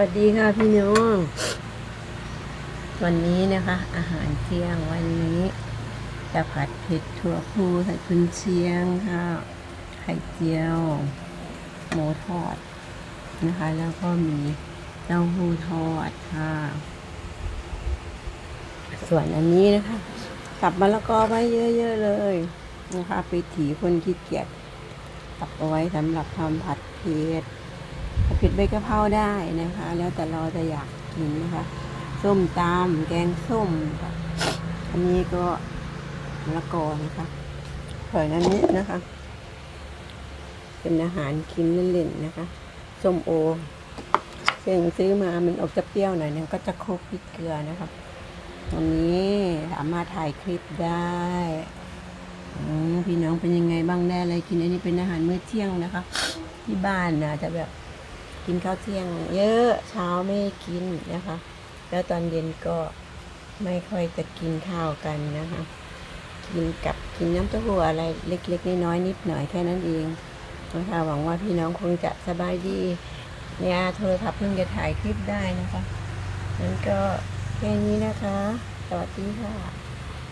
วัสดีค่ะพี่น้อง วันนี้นะคะ อาหารเที่ยงวันนี้ จะผัดเผ็ดถั่วพูใส่กุนเชียงค่ะ ไข่เจียว หมูทอดนะคะ แล้วก็มีเต้าหู้ทอดค่ะ ส่วนอันนี้นะคะสับมะละกอไว้เยอะ ๆ เลยนะคะ ไปถีคนขี้เกียจสับเอาไว้สำหรับทำผัดเผ็ด เผ็ดใบกะเพราได้นะคะ แล้วแต่เราจะอยากกินนะคะ ส้มตำแกงส้มค่ะอันนี้ก็มะละกอนะคะส่วนอันนี้นะคะ เป็นอาหารกินเล่นๆนะคะส้มโอซึ่งซื้อมามันออกจะเปรี้ยวหน่อยนึงก็จะคลุกพริกเกลือนะคะวันนี้สามารถถ่ายคลิปได้พี่น้องเป็นยังไงบ้างได้อะไรกินอันนี้เป็นอาหารมื้อเที่ยงนะคะ ที่บ้านนะจะแบบ กินข้าวเที่ยงเยอะเช้าไม่กินนะคะ แล้วตอนเย็นก็ไม่ค่อยจะกินข้าวกันนะคะ กินกับกินน้ำเต้าหู้อะไรเล็กๆน้อยๆนิดหน่อยแค่นั้นเองนะคะหวังว่าพี่น้องคงจะสบายดีเนี่ยโทรศัพท์เพิ่งจะถ่ายคลิปได้นะคะนั้นก็แค่นี้นะคะ สวัสดีค่ะ